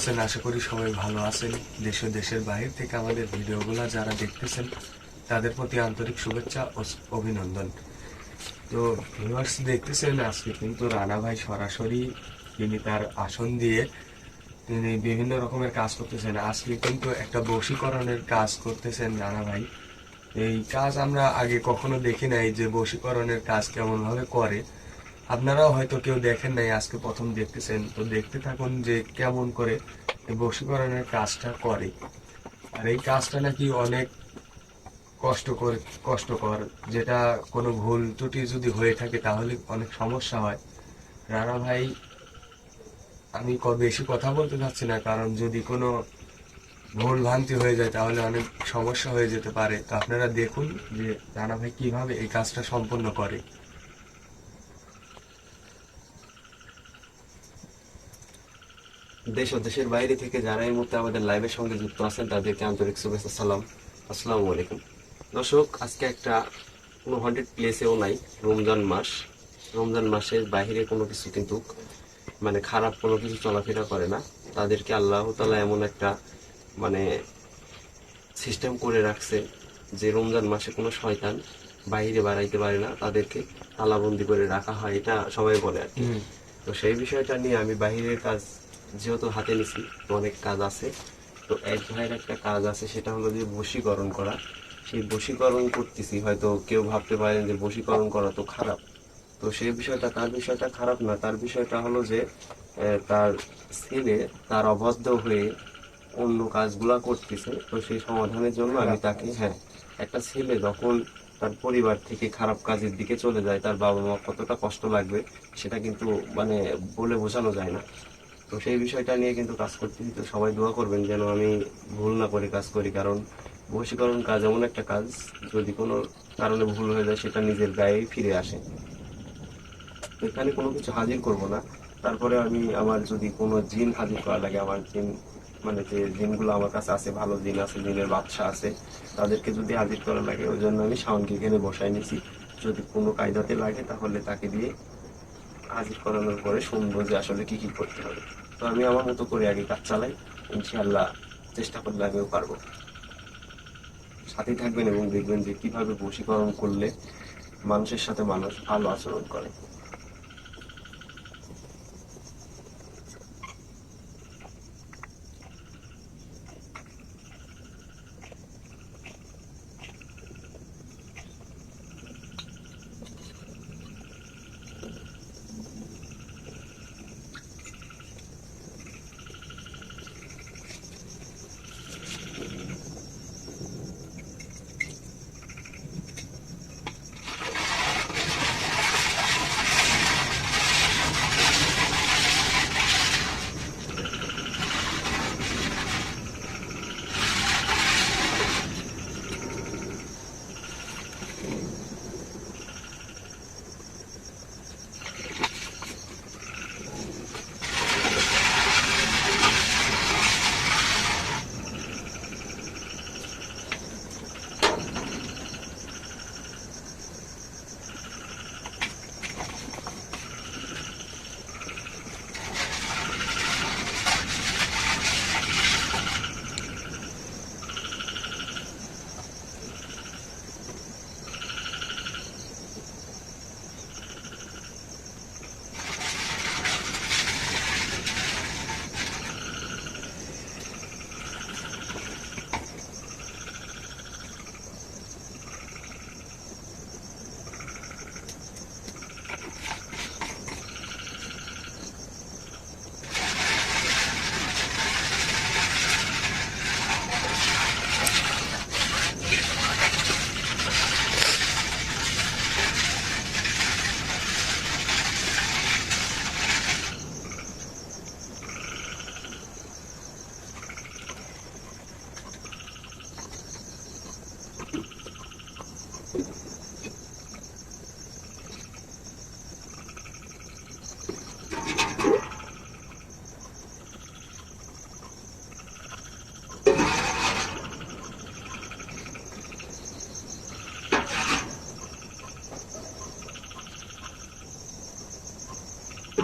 আছেন, আশা করি সবাই ভালো আছেন। দেশ দেশের বাইরে থেকে আমাদের ভিডিওগুলো যারা দেখতেছেন, তাদের প্রতি আন্তরিক শুভেচ্ছা ও অভিনন্দন। তো ভিউয়ার্স দেখতেছেন, আজকে কিন্তু রানা ভাই সরাসরি তিনি তার আসন দিয়ে তিনি বিভিন্ন রকমের কাজ করতেছেন। আজকে কিন্তু একটা বশীকরণের কাজ করতেছেন রানা ভাই। এই কাজ আমরা আগে কখনো দেখি নাই যে বশীকরণের কাজ কেমন ভাবে করে। আপনারাও হয়তো কেউ দেখেন নাই, আজকে প্রথম দেখতেছেন। তো দেখতে থাকুন যে কেমন করে এই বশীকরণের কাজটা করে। আর এই কাজটা নাকি অনেক কষ্টকর কষ্টকর, যেটা কোনো ভুল ত্রুটি যদি হয়ে থাকে তাহলে অনেক সমস্যা হয়। রানা ভাই, আমি বেশি কথা বলতে চাচ্ছি না, কারণ যদি কোনো ভুল ভ্রান্তি হয়ে যায় তাহলে অনেক সমস্যা হয়ে যেতে পারে। তো আপনারা দেখুন যে রানা ভাই কীভাবে এই কাজটা সম্পন্ন করে। দেশ ও দেশের বাইরে থেকে যারা এই মুহূর্তে আমাদের লাইভের সঙ্গে যুক্ত আছেন তাদেরকে আন্তরিক শুভেচ্ছা সালাম। আসসালামু আলাইকুম। দর্শক আজকে একটা কোনো হান্ড্রেড প্লেসেও নাই রমজান মাস। রমজান মাসের বাইরে কোনো কিছু কিন্তু মানে খারাপ কোনো কিছু চলাফেরা করে না। তাদেরকে আল্লাহ তালা এমন একটা মানে সিস্টেম করে রাখছে যে রমজান মাসে কোনো শয়তান বাইরে বাড়াইতে পারে না। তাদেরকে তালাবন্দি করে রাখা হয় এটা সবাই বলে আর কি। তো সেই বিষয়টা নিয়ে আমি বাহিরের কাজ যেহেতু হাতে নিছি তো অনেক কাজ আছে। তো এক ভাইয়ের একটা কাজ আছে সেটা হলো যে বশীকরণ করা। সেই বশীকরণ করতেছি হয়তো কেউ ভাবতে পারেন যে বশীকরণ করা তো খারাপ। তো সেই বিষয়টা তার বিষয়টা খারাপ না তার বিষয়টা হলো যে তার ছেলে তার অবাধ্য হয়ে অন্য কাজগুলা করতেছে। তো সেই সমাধানের জন্য আমি তাকে হ্যাঁ একটা ছেলে যখন তার পরিবার থেকে খারাপ কাজের দিকে চলে যায় তার বাবা মা কতটা কষ্ট লাগবে সেটা কিন্তু মানে বলে বোঝানো যায় না। তো সেই বিষয়টা নিয়ে কিন্তু কাজ করতেছি তো সবাই দোয়া করবেন যেন আমি ভুল না করে কাজ করি, কারণ বশীকরণ কাজ এমন একটা কাজ, যদি কোনো কারণে ভুল হয়ে যায় সেটা নিজের গায়ে ফিরে আসে। এখানে কোনো কিছু হাজির করব না। তারপরে আমি আমার যদি কোনো জিন হাজির করা লাগে, আমার জিন মানে যে জিনগুলো আমার কাছে আছে, ভালো জিন আছে, জিনের বাদশা আছে, তাদেরকে যদি হাজির করা লাগে, ওই জন্য আমি শাওনকে এখানে বসাই নিছি। যদি কোনো কায়দাতে লাগে, তাহলে তাকে দিয়ে হাজির করানোর পরে শুনব যে আসলে কি কি করতে হবে। তো আমি আমার মতো করে আগে কাজ চালাই ইনশাল্লাহ চেষ্টা করলে আমিও পারব। সাথে থাকবেন এবং দেখবেন যে কীভাবে বশীকরণ করলে মানুষের সাথে মানুষ ভালো আচরণ করে।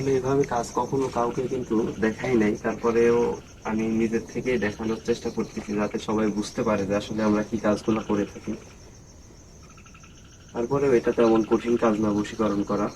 আসলে এভাবে কাজ কখনো কাউকে কিন্তু দেখাই নাই। তারপরেও আমি নিজের থেকে দেখানোর চেষ্টা করতেছি যাতে সবাই বুঝতে পারে যে আসলে আমরা কি কাজগুলো করে থাকি। তারপরেও এটা তেমন কঠিন কাজ না বশীকরণ করা।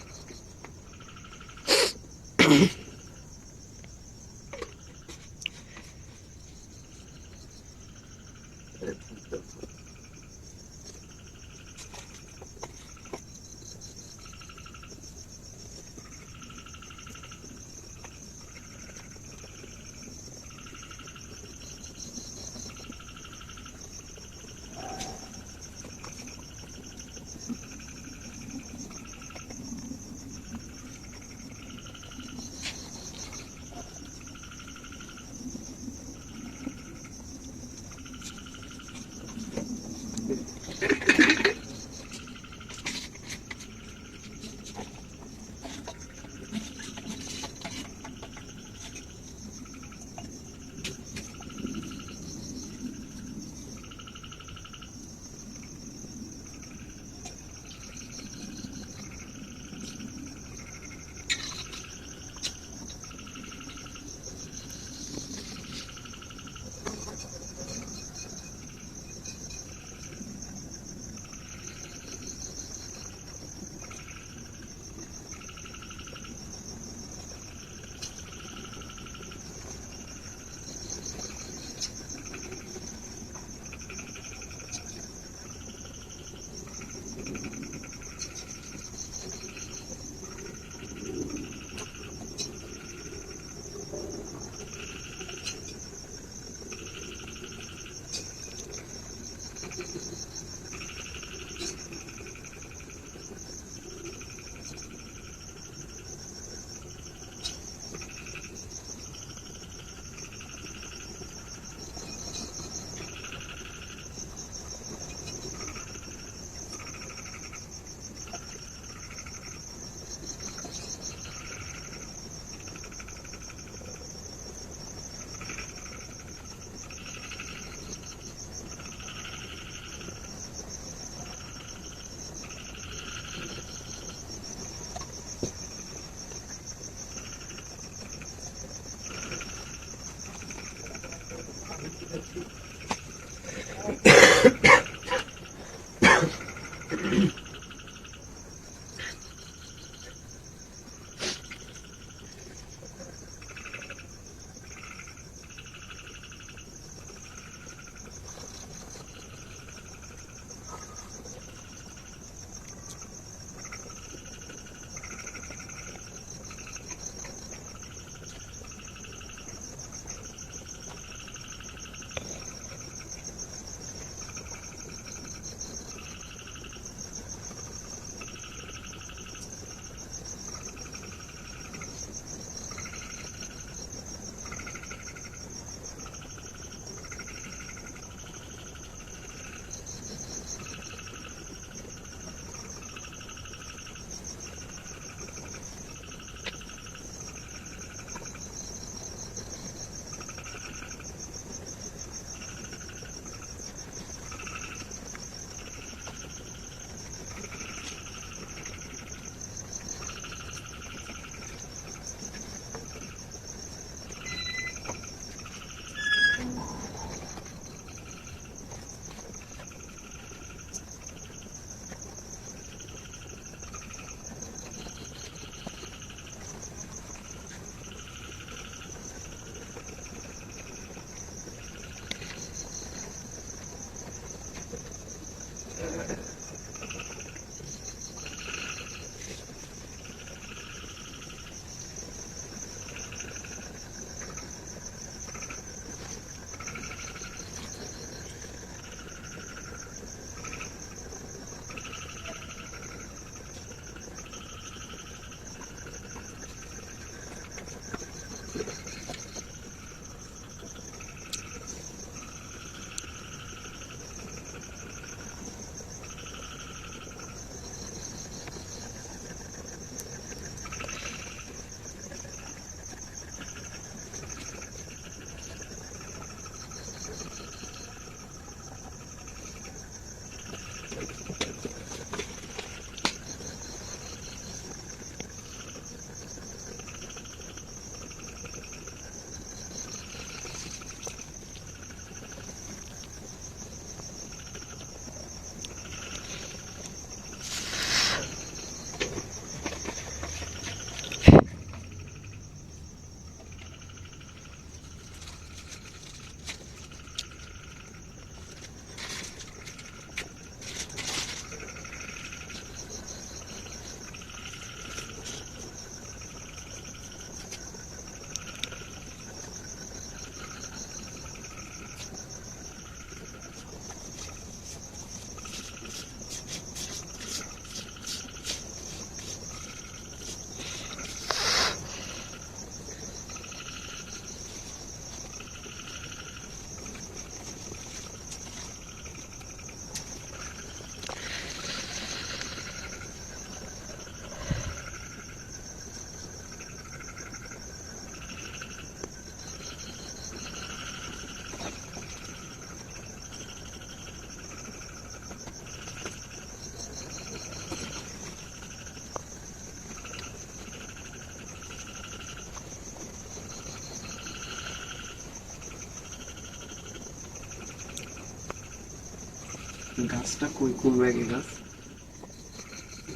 গাছটা কই কোন ব্যাগে গাছ?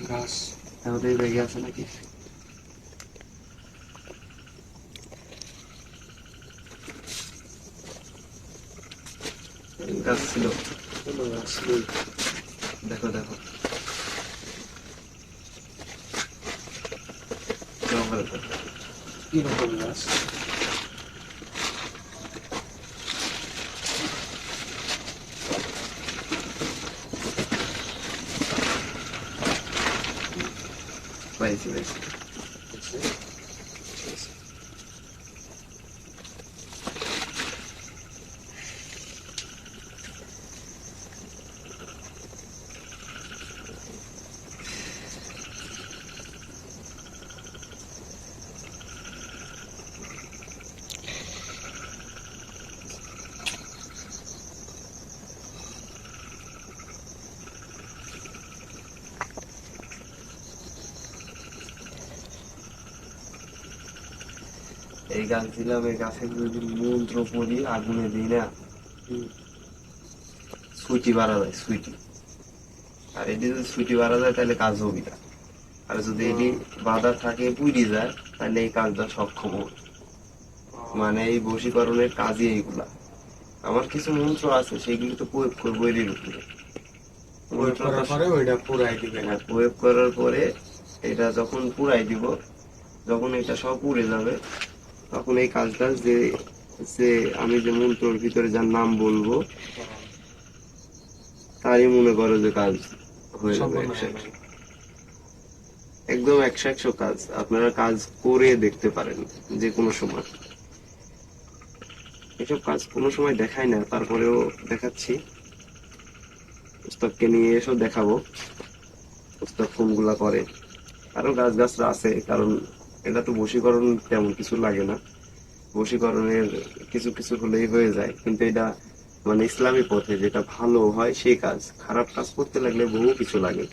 গাছ। এই ব্যাগে আছে নাকি? গাছ ছিল। দেখো দেখো। জঙ্গলে। দেখো। কীরকম গাছ? এই গাছ দিলাম এই গাছের যদি মন্ত্র পড়ি আগুনে দিই না সুইটি বাড়া যায় সুইটি। আর এটি যদি সুইটি বাড়া যায় তাহলে কাজ হবে না। আর যদি এটি বাধা থাকে পুড়ি যায় তাহলে এই কাজটা সক্ষম হবে। মানে এই বশীকরণের কাজই এইগুলা। আমার কিছু মন্ত্র আছে সেগুলি তো প্রয়োগ করব এর উপরে হ্যাঁ, প্রয়োগ করার পরে এটা যখন পুরাই দিব যখন এটা সব পুড়ে যাবে তখন এই কাজটা যে যে আমি যে মন্ত্রর ভিতরে যার নাম বলব তারই মনে করো যে কাজ হয়ে যাবে। একদম একশো একশো কাজ। আপনারা কাজ করে দেখতে পারেন যে কোনো সময়। এসব কাজ কোনো সময় দেখায় না তারপরেও দেখাচ্ছি। পুস্তককে নিয়ে এসব দেখাবো। পুস্তক কোনগুলা করে। আরও গাছ গাছরা আছে কারণ এটা তো বশীকরণ তেমন কিছু লাগে না। বশীকরণের কিছু কিছু হলেই হয়ে যায়। কিন্তু এটা মানে ইসলামী পথে যেটা ভালো হয় সেই কাজ। খারাপ কাজ করতে লাগলে বহু কিছু লাগে।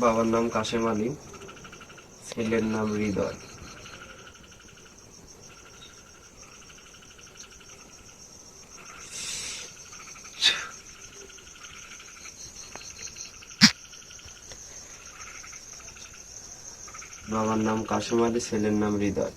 বাবার নাম কাশেম আলী ছেলের নাম হৃদয়। বাবার নাম কাশেম আলী ছেলের নাম হৃদয়।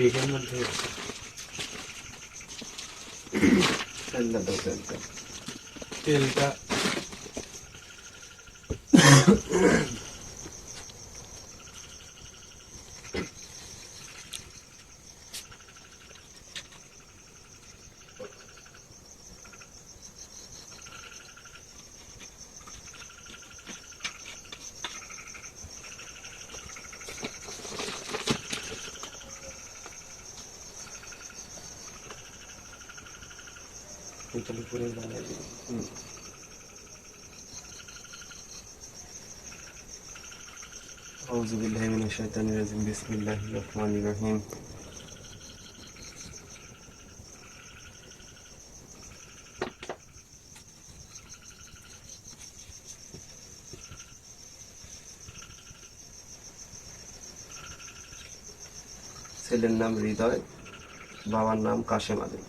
वेगन मध्ये थंड तेल का তেলটা তেলটা তেল করে বানিয়ে দিই হুম। أعوذ بالله من الشيطان الرجيم بسم الله الرحمن الرحيم ছেলের নাম হৃদয় বাবার নাম কাশেম আলী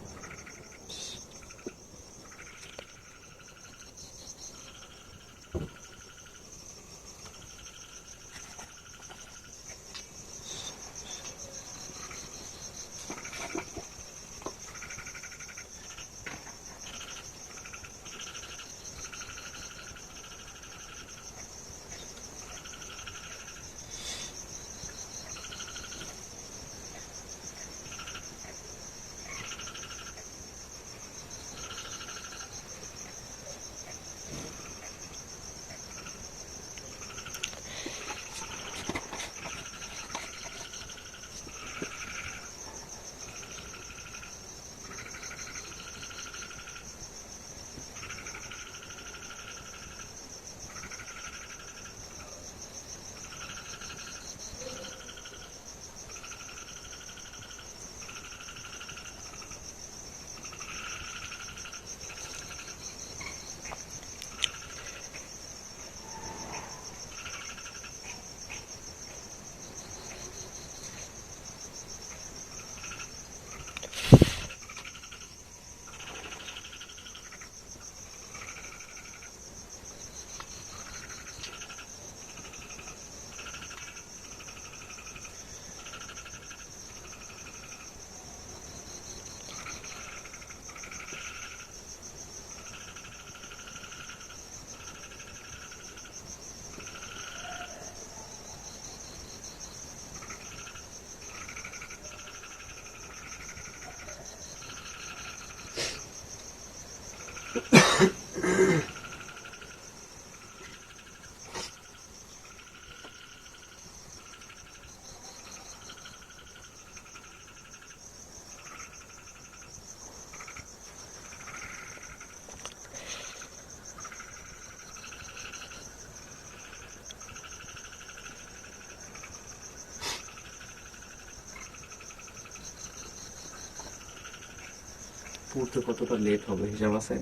পুরতে কতটা লেট হবে হিসাব আছে?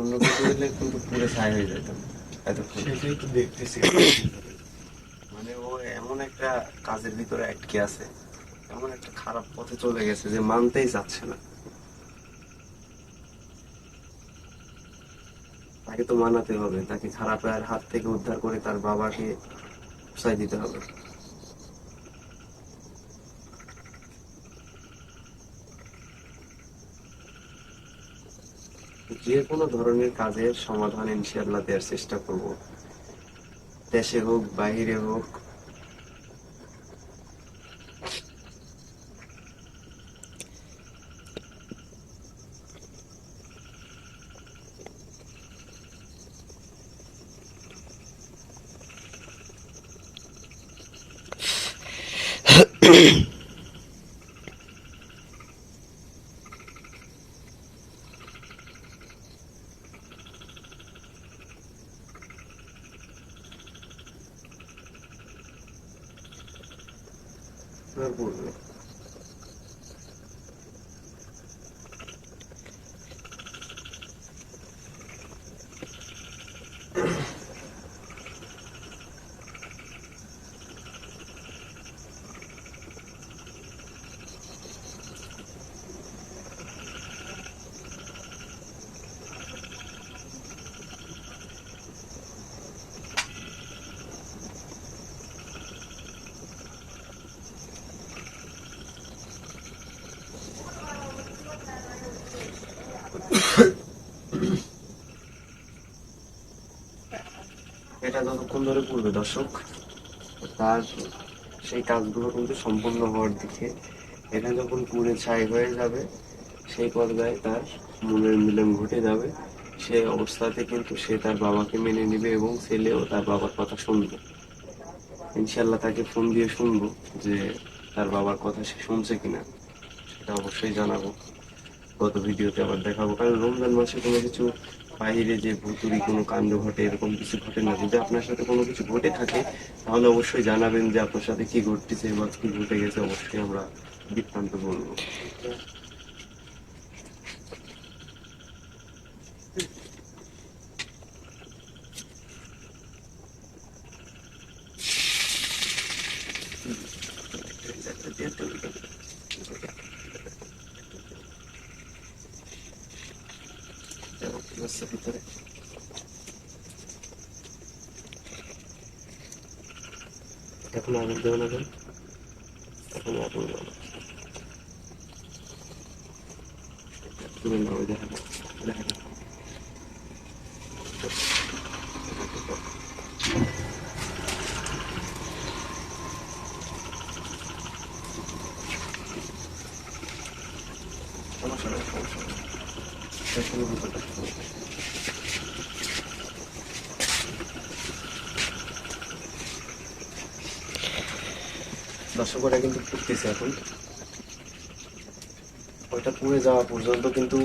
অন্য কিছু হলে কিন্তু পুরো ছাই হয়ে যেতাম এতক্ষণ। সেটাই তো দেখতেছি। মানে ও এমন একটা কাজের ভিতরে আটকে আছে এমন একটা খারাপ পথে চলে গেছে যে মানতেই যাচ্ছে না। তাকে তো মানাতে হবে তাকে খারাপের হাত থেকে উদ্ধার করে তার বাবাকে উৎসাহ দিতে হবে। যে কোনো ধরনের কাজের সমাধান ইনশাআল্লাহ দেওয়ার চেষ্টা করব। দেশে হোক বাহিরে হোক। আর ধরে পূর্বে দর্শক। তার সেই কাজগুলো কিন্তু সম্পূর্ণ হওয়ার দিকে এটা যখন পুড়ে ছাই হয়ে যাবে, সেই পর্যায়ে তার মনের মিলন ঘটে যাবে। সে অবস্থাতে কিন্তু সে তার বাবাকে মেনে নেবে এবং ছেলেও তার বাবার কথা শুনবে। ইনশাল্লাহ তাকে ফোন দিয়ে শুনব যে তার বাবার কথা সে শুনছে কিনা, সেটা অবশ্যই জানাব। গত ভিডিওতে আবার দেখাবো। কারণ রমজান মাসে কোনো কিছু বাইরে যে ভুতুরি কোনো কাণ্ড ঘটে, এরকম কিছু ঘটে না। যদি আপনার সাথে কোনো কিছু ঘটে থাকে, তাহলে অবশ্যই জানাবেন যে আপনার সাথে কি ঘটতেছে বা কি ঘটে গেছে। অবশ্যই আমরা বৃত্তান্ত বলব ভিতরে এখন আগুন দেবো না কেন এখন আগুন দেবো না তুলে নাও ওই দেখা যাক, দেখা যাক। সমস্যা নেই সমস্যা নেই এখনও ভিতরটা সমস্যা নেই। কিন্তু এখন। ওইটা পুড়ে যাওয়া পর্যন্ত কিন্তু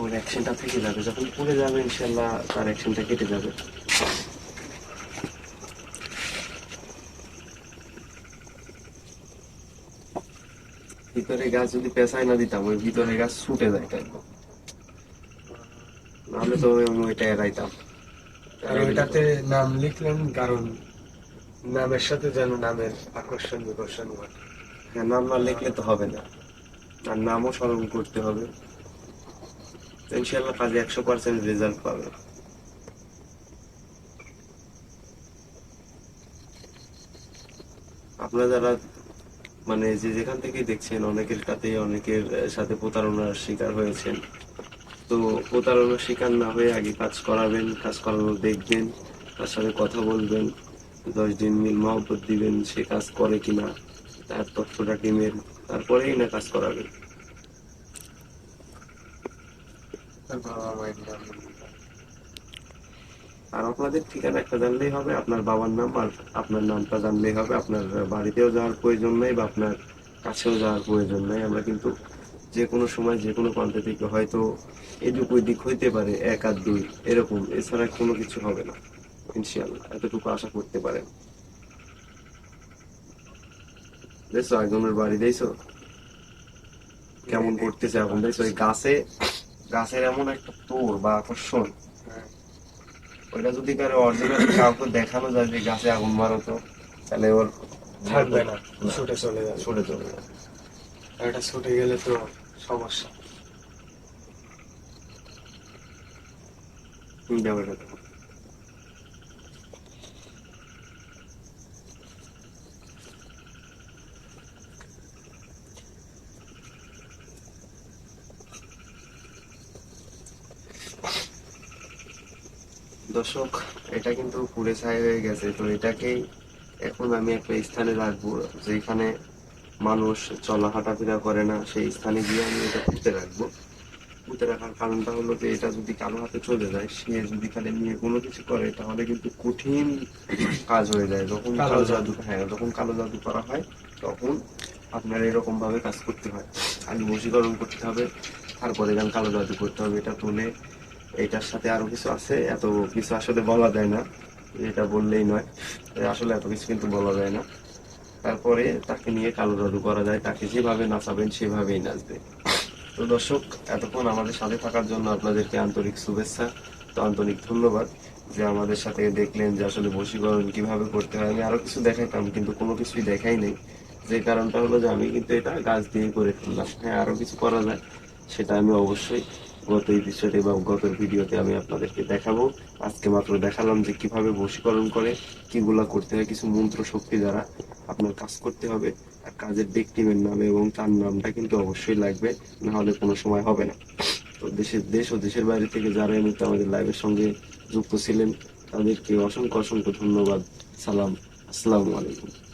ওর অ্যাকশনটা থেকে যাবে। যখন পুড়ে যাবে ইনশাল্লাহ তার অ্যাকশনটা কেটে যাবে। ভিতরে গাছ যদি পেঁচায় না দিতাম, ওই ভিতরে গাছ ছুটে যায় তাই নাহলে তো ওইটা এড়াইতাম। আর ওইটাতে নাম লিখলেন কারণ নামের সাথে যেন নামের আকর্ষণ বিকর্ষণ ঘটে হ্যাঁ নাম না লিখলে তো হবে না। আর নামও স্মরণ করতে হবে। ইনশাল্লাহ কাজে একশো পার্সেন্ট রেজাল্ট পাবে। আপনারা যারা মানে যে যেখান থেকে দেখছেন, অনেকের সাথে অনেকের সাথে প্রতারণার শিকার হয়েছেন। তো প্রতারণার শিকার না হয়ে আগে কাজ করাবেন, কাজ করানো দেখবেন, তার সাথে কথা বলবেন। দশ দিন মিল মহব্বত দিবেন সে কাজ করে কিনা তার তথ্যটা টিমের তারপরেই না কাজ করাবেন নাম আর আপনাদের ঠিকানা একটা জানলেই হবে আপনার বাবার নাম আর আপনার নামটা জানলেই হবে। আপনার বাড়িতেও যাওয়ার প্রয়োজন নেই বা আপনার কাছেও যাওয়ার প্রয়োজন নেই। আমরা কিন্তু যে কোনো সময় যে কোনো প্রান্ত থেকে হয়তো এদিক ওই দিক হইতে পারে এক আর দুই এরকম। এছাড়া কোনো কিছু হবে না। ইনশাল্লাহ এতটুকু আশা করতে পারেন। দেখছ একজনের বাড়ি দেখছ? কেমন করতেছে এখন দেখছ? ওই গাছে গাছের এমন একটা তোর বা আকর্ষণ। ওইটা যদি কারও অরিজিনাল কাউকে দেখানো যায় যে গাছে আগুন মারো তো তাহলে ওর থাকবে না ছুটে চলে যাবে। ছুটে চলে যাবে। এটা ছুটে গেলে তো সমস্যা। ব্যাপারটা দর্শক এটা কিন্তু পুরে ছাই হয়ে গেছে। তো এটাকেই এখন আমি একটা স্থানে রাখব যেখানে মানুষ চলা হাঁটাফেরা করে না সেই স্থানে গিয়ে আমি এটা পুঁতে রাখব। পুঁতে রাখার কারণটা হলো যে এটা যদি কারও হাতে চলে যায় সে যদি খালি নিয়ে কোনো কিছু করে তাহলে কিন্তু কঠিন কাজ হয়ে যায়। যখন কালো জাদু। হ্যাঁ যখন কালো জাদু করা হয় তখন আপনার এরকম ভাবে কাজ করতে হয়। আগে বশীকরণ করতে হবে তারপরে গান কালো জাদু করতে হবে। এটা তুলে এটার সাথে আরও কিছু আছে, এত কিছু আসলে বলা যায় না। এটা বললেই নয়। আসলে এত কিছু কিন্তু বলা যায় না। তারপরে তাকে নিয়ে কালো জাদু করা যায়, তাকে যেভাবে নাচাবেন সেভাবেই নাচবে। তো দর্শক, এতক্ষণ আমাদের সাথে থাকার জন্য আপনাদেরকে আন্তরিক শুভেচ্ছা তো আন্তরিক ধন্যবাদ যে আমাদের সাথে দেখলেন যে আসলে বশীকরণ কীভাবে করতে হয়। আমি আরও কিছু দেখাইতাম, কিন্তু কোনো কিছুই দেখাই নেই। যে কারণটা হলো যে আমি কিন্তু এটা গাছ দিয়ে করে ফেললাম হ্যাঁ আরও কিছু করা যায়, সেটা আমি অবশ্যই গত এপিসোডে বা গত ভিডিওতে আমি আপনাদেরকে দেখাবো। আজকে মাত্র দেখালাম যে কীভাবে বশীকরণ করে, কিগুলা করতে হয়, কিছু মন্ত্র শক্তি দ্বারা আপনার কাজ করতে হবে। আর কাজের ব্যক্তিমের নাম এবং তার নামটা কিন্তু অবশ্যই লাগবে না হলে কোনো সময় হবে না। তো দেশের দেশ ও দেশের বাইরে থেকে যারা এই আমাদের লাইভের সঙ্গে যুক্ত ছিলেন, তাদেরকে অসংখ্য অসংখ্য ধন্যবাদ। সালাম। আসসালামু আলাইকুম।